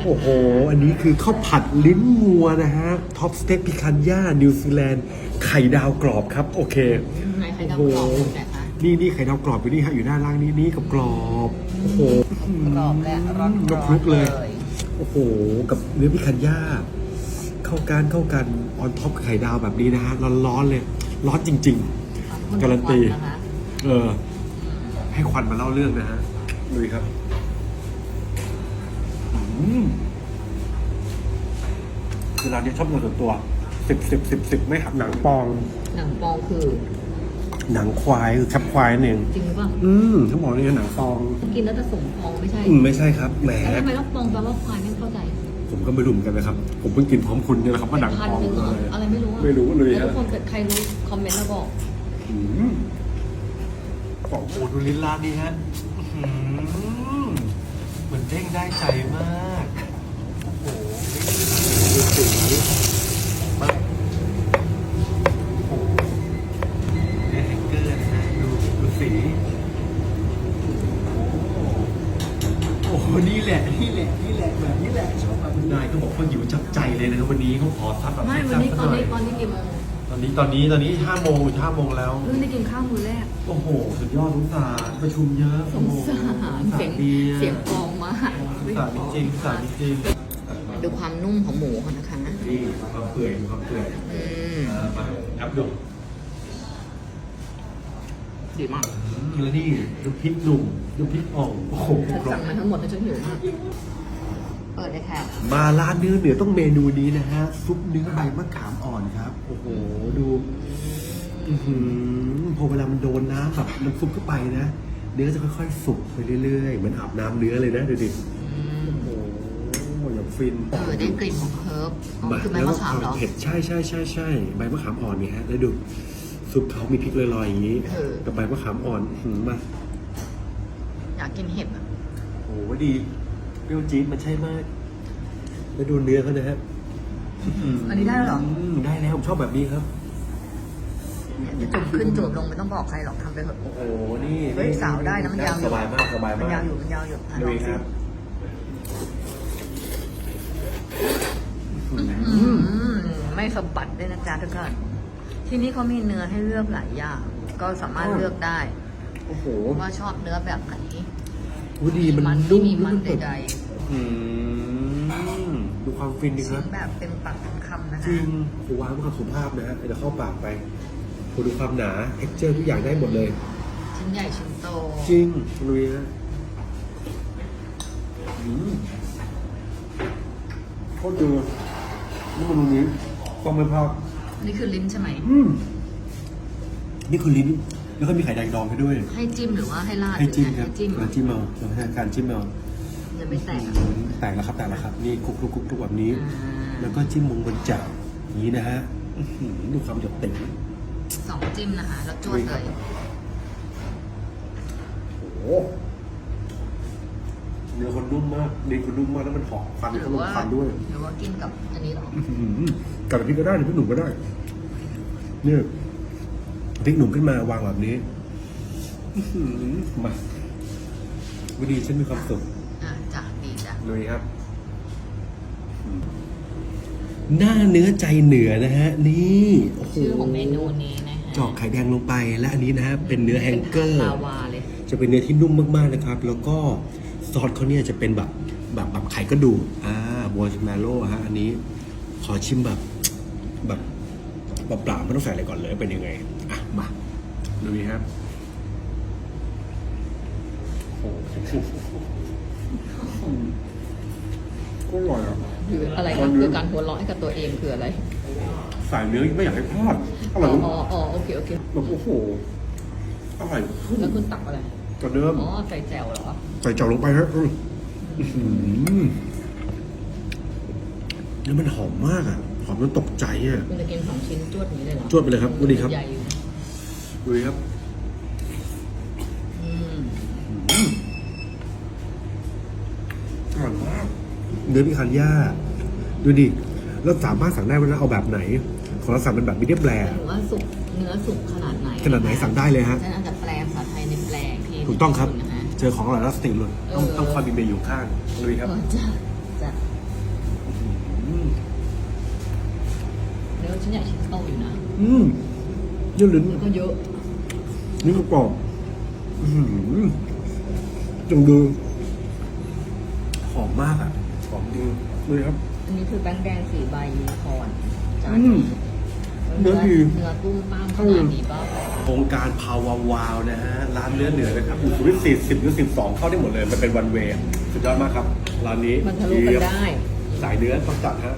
นะคะโอ้โห อันนี้คือข้าวผัดลิ้นงัวนะฮะ ท็อปสเต็กพิคันย่า นิวซีแลนด์ ไข่ดาวกรอบครับ โอเคไหนใครดาวกรอบแต่คะนี่นี่ไข่ดาวกรอบอยู่นี่ฮะ อยู่ด้านล่างนี้นี่กับกรอบ โอ้โหกรอบและร้อนยกคลุกเลย โอ้โห กับเนื้อพิคันย่า เข้ากันเข้ากันออนท็อปไข่ดาวแบบนี้นะฮะ ร้อนๆเลย ร้อนจริง ๆ การันตีนะคะเออ ให้ควันมาเล่าเรื่องนะฮะลุยครับอืม คือร้านนี้ชอบเงินส่วนตัวสิบสิบสิบสิบไม่หักหนังปอง หนังปองคือ หนังควายคือแคบควายนั่นเองจริงหรือเปล่าอืมเขาบอกเนี่ยหนังปอง กินแล้วจะสมปองไม่ใช่อืมไม่ใช่ครับแหมแล้วทำไมต้องปองแปลว่าควายไม่เข้าใจผมก็ไม่รู้เหมือนกันนะครับ ผมเพิ่งกินพร้อมคุณเนี่ยนะครับว่าหนังพันปองหนึ่งเหรออะไรอะไรไม่รู้อะไม่รู้เลยแล้วฮะทุกคนเกิดใครรู้คอมเมนต์มาบอกอืมของโอดูลินร้านนี้ฮะอื้อหือ เหมือนเด้งได้ใจมากโอ้โหดูสีมากโอ้โหเนแฮงเกอร์นะฮะดูดูสีโอ้โหนี่แหละนี่แหละนี่แหละแบบนี้แหละชอบแบบนายเขาบอกเขาหิวจับใจเลยนะครับวันนี้เขาขอทับแบบไม่ วันนี้แซ่ตบอนๆสักหนี้ยตอนนี้กี่โมง ตอนนี้ตอนนี้ตอนนี้ห้าโมงห้าโมงแล้ว เพิ่งได้กินข้าวมื้อแรก โอ้โห สุดยอดสงสารประชุมเยอะสงสารเสียงดีเสียงปองมากสงสารจริงๆสงสารจริงดูความนุ่มของหมูก่อนนะคะๆนี่ความเปื่อยความเปื่อยอืมเออมาแอปดูดีมากแล้วนี่ดูพริกหนุ่มดูพริกอ่องโอ้โหเธอสั่งมาทั้งหมดแล้วฉันหิวมากเปิดเลยค่ะ มาร้านเนื้อเหนือต้องเมนูนี้นะฮะซุปเนื้อใบมะขามอ่อนครับ โอ้โหดูอือหือพอเวลามันโดนน้ำแบบน้ำซุปเข้าไปนะ เนื้อจะค่อยๆ สุกไปเรื่อยๆเหมือนอาบน้ำเนื้อเลยนะดูดิโอ้โหอย่างฟินเออได้กลิ่นของเฮิร์บอ๋อคือใบแล้วมะก็คามขาวเหรอเผ็ดใช่ใช่ใช่ใช่ใบมะขามอ่อนเนี่ยฮะแล้วดูซุปเขามีพริกลอยๆอย่างนี้เออกับใบมะขามอ่อนหืมมาอยากกินเห็ดอะโอ้โหดีเป รี้ยวจี๊ดมันใช่มาก แล้วดูเนื้อเขานะฮะอันนี้ได้แล้วเหรอ มได้แล้วผมชอบแบบนี้ครับ จะจุ่มขึ้นจุ่มลงไม่ต้องบอกใครหรอกทำไปเถอะ โอ้โห นี่เฮ้ยสาวได้นะมันยาวอยู่ สบายมากสบายมันมากยาวอยู่มันยาวอยู่อะลลุองยสิครับอืมไม่สะบัดด้วยนะจ๊ะทุกคนที่นี่เขามีเนื้อให้เลือกหลายอย่าง ก็สามารถเลือกได้ โอ้โหว่าชอบเนื้อแบบไหนวูดีมันมันนุ่ไม่มมีมันนุ่ใด อืมดูความฟินดีๆครัชิ้บนแบบเต็มปากเต็มคำนะจริคะงโหวางความสุภาพนะฮะเดี๋ยวเข้าปากไปโหดูความหนาเท็กเจอร์ทุกอย่างได้หมดเลย ชิ้นใหญ่ชิ้นโตจริงลุยฮะอืมโคตรดีนี่มันตรงนี้ต้องไม่พลาด นี่คือลิ้นใช่ไหมอืมนี่คือลิ้นแล้วก็มีไข่แดงดองให้ด้วยให้จิ้มหรือว่าให้ราดให้จิ้มครับให้จิ้มเราจิ้มเอาเราให้การจิ้มเอา จะไม่แตกอะแตกแล้วครับแตกแล้วครับ นี่คลุกคลุกคลุกคลุกแบบนี้อ่าแล้วก็จิ้มลงบนจ่าอย่างนี้นะฮะอื้อหือดูความหยดติ่งสองจิ้มนะคะแล้วจวดเลย โอ้โหเนื้อคนนุ่มมากเนื้อคนนุ่มมากแล้วมันหอมฟันหรืเขาอลงว่าฟันด้วย หรือว่ากินกับอันนี้เหรออื้อหือกับพริกก็ได้หรือพริกหนุ่มก็ได้เนี่ยพริกหนุ่มขึ้นมาวางแบบนี้ อื้อหือมาวันนี้ฉันมีความสุขอะจ้ะดีจ้ะเลยครับ หน้าเนื้อใจเหนือนะฮะ นี่โโหชื่อของเมนูนี้นะฮะเจอกไข่แดงลงไปและอันนี้นะฮะเป็นเนื้อแฮงเกอร์ ป็นลาวาเลย จะเป็นเนื้อที่นุ่มมากๆนะครับ แล้วก็ซอสเขาเนี่ยจะเป็นแบบแบบแบบไข่กระดูกอ่าบัวชิมาโร่ฮะ อันนี้ขอชิมแบบแบบเปล่าๆไม่ต้องใส่อะไรก่อนเลยเป็นยังไง อะ มาดูนี่ครับโอ้โห ก็อร่อยอะคืออะไรตอคะนนี้คือการหัวเราะให้กับตัวเองคืออะไร สายเนื้อไม่อยากให้พลาดออ๋ร่ออยอ๋ออ๋อโอเคโอเคแบบโอ้โหอร่อยขึ้นแล้วคุณตักอะไรกว่าเดิมอ๋อใส่แจ่วเหรอใส่จ่อลงไปฮะอืมอื้อหือแล้วมันหอมมากอะ หอมจนตกใจอะคุณจะกินสองชิ้นจวดอย่างนี้เลยเหรอจวดไปเลยครับสวัสดีครับใหญ่อยู่นะดูดิครับ เนื้อพิคันย่าดูดิเราสามารถสั่งได้ว่าเราเอาแบบไหน ของเราสั่งเป็นแบบมิเดียมแรหรือว่าสุกเนื้อสุกขนาดไหนขนาดไหนสั่งได้เลยฮะฉันอาจจะแปลภาษาไทยในแปลงที่ถูกต้องครับนะฮะเจอของอร่อยแล้วสติเลยต้องเออต้องคอยมีเมย์อยู่ข้างดูดิครับเออจ้ะจ้ะมเนื้อชิ้นใหญ่ชิ้นโตอยู่นะ อืมเยอะลิ้นเนื้อก็เยอะนี่ก็กรอบอื้อหือจงดูหอมมากอะ หอมจริงเลยครับ อันนี้คือแป้งแดงสีใบยูนิคอร์นจานอืมนี้เนื้อดีเนื้อตุ้มป้ามขเข้านาดนี้ป่ะโครงการพาวาวาวนะฮะร้านเนื้อเหนือนะครับอยู่สุรินทร์40หรือ12เข้าได้หมดเลย มันเป็นวันเวย์สุดยอดมากครับ ร้านนี้มันทะลุกันได้ สายเนื้อต้องจัดฮะ